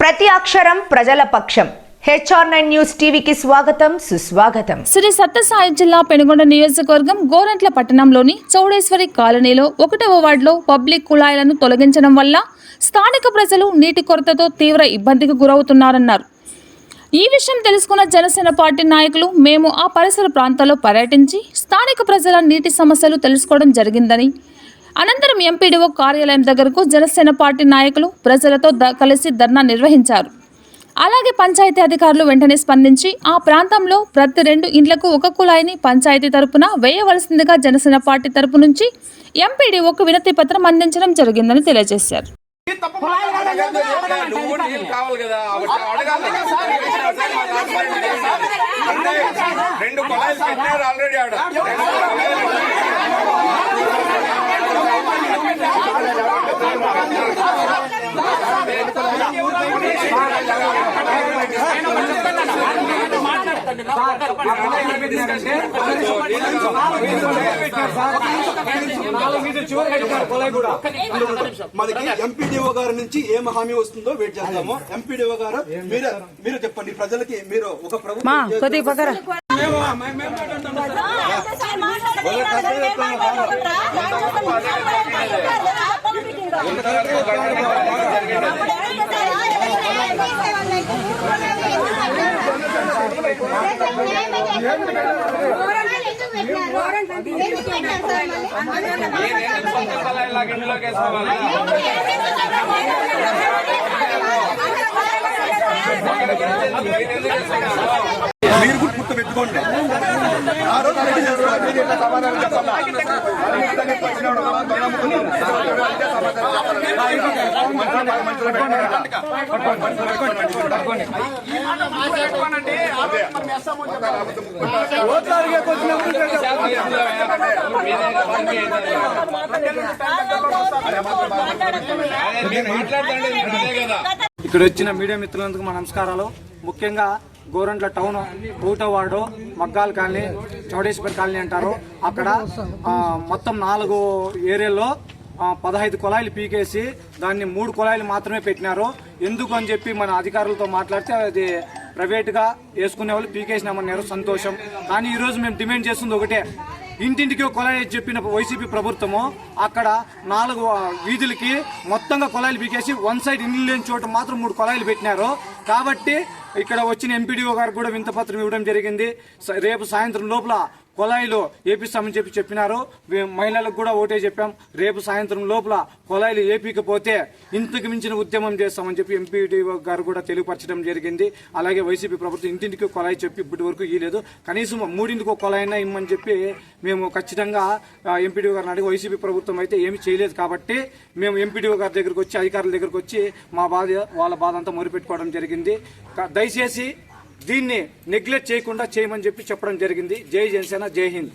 ప్రతి అక్షరం ప్రజల పక్షం. హెచ్ఆర్ నైన్ న్యూస్ టీవీకి స్వాగతం సుస్వాగతం. శ్రీ సత్యసాయి జిల్లా పెనుగొండ నియోజకవర్గం గోరంట్ల పట్టణంలోని చౌడేశ్వరి కాలనీలో ఒకటవ వార్డులో పబ్లిక్ కుళాయిలను తొలగించడం వల్ల స్థానిక ప్రజలు నీటి కొరతతో తీవ్ర ఇబ్బందికి గురవుతున్నారన్నారు. ఈ విషయం తెలుసుకున్న జనసేన పార్టీ నాయకులు మేము ఆ పరిసర ప్రాంతాల్లో పర్యటించి స్థానిక ప్రజల నీటి సమస్యలు తెలుసుకోవడం జరిగిందని అనంతరం ఎంపీడీఓ కార్యాలయం దగ్గరకు జనసేన పార్టీ నాయకులు ప్రజలతో కలిసి ధర్నా నిర్వహించారు. అలాగే పంచాయతీ అధికారులు వెంటనే స్పందించి ఆ ప్రాంతంలో ప్రతి రెండు ఇండ్లకు ఒక కుళాయిని పంచాయతీ తరపున వేయవలసిందిగా జనసేన పార్టీ తరపు నుంచి ఎంపీడీఓకు వినతి పత్రం అందించడం జరిగిందని తెలియజేశారు. రెండు ఆల్రెడీ ఆడ రెండు కొలాయిలు మనకి ఎంపీడీఓ గారి నుంచి ఏం హామీ వస్తుందో వెయిట్ చేస్తాము. ఎంపీడీఓ గారు మీరు మీరు చెప్పండి. ప్రజలకి మీరు ఒక ప్రభుత్వం మీరు కూడా గుర్తు పెట్టుకోండి ఆ రోజు రెడీ చేస్తారు ఇక్కడ వచ్చిన మీడియా మిత్రులందుకు మా నమస్కారాలు. ముఖ్యంగా గోరంట్ల టౌన్ ఒకటో వార్డు మగ్గాల్ కాలనీ చౌడేశ్వర్ కాలనీ అంటారు. అక్కడ మొత్తం నాలుగు ఏరియాల్లో పదహైదు కుళాయిలు పీకేసి దాన్ని మూడు కుళాయిలు మాత్రమే పెట్టినారు. ఎందుకు అని చెప్పి మన అధికారులతో మాట్లాడితే అది ప్రైవేట్గా వేసుకునే వాళ్ళు పీకేసినామన్నారు. సంతోషం. కానీ ఈరోజు మేము డిమాండ్ చేస్తుంది ఒకటే. ఇంటింటికి కొలాయి చెప్పిన వైసీపీ ప్రభుత్వము అక్కడ నాలుగు వీధులకి మొత్తంగా కొలాయిలు పీకేసి వన్ సైడ్ ఇల్లు లేని చోట మాత్రం మూడు కొలాయిలు పెట్టినారు. కాబట్టి ఇక్కడ వచ్చిన ఎంపీడీఓ గారు కూడా వింతపత్రం ఇవ్వడం జరిగింది. స- రేపు సాయంత్రం లోపల కుళాయిలు ఏపిస్తామని చెప్పి చెప్పినారు. మహిళలకు కూడా ఓటే చెప్పాం. రేపు సాయంత్రం లోపల కుళాయిలు ఏపీకపోతే ఇంతకు మించిన ఉద్యమం చేస్తామని చెప్పి ఎంపీడీఓ గారు కూడా తెలియపరచడం జరిగింది. అలాగే వైసీపీ ప్రభుత్వం ఇంటింటికి కొలాయి కుళాయి చెప్పి ఇప్పటి వరకు ఇవ్వలేదు కనీసం మూడింటికి కొలాయినా కుళాయినా ఇమ్మని చెప్పి మేము ఖచ్చితంగా ఎంపీడీఓ గారిని అడిగి వైసీపీ ప్రభుత్వం అయితే ఏమి చేయలేదు కాబట్టి మేము ఎంపీడీఓ గారి దగ్గరకు వచ్చి అధికారుల దగ్గరకు వచ్చి మా బాధ వాళ్ళ బాధ అంతా మొరిపెట్టుకోవడం జరిగింది. జరిగింది. దయచేసి దీన్ని నెగ్లెక్ట్ చేయకుండా చేయమని చెప్పి చెప్పడం జరిగింది. జై జనసేన జై హింద్.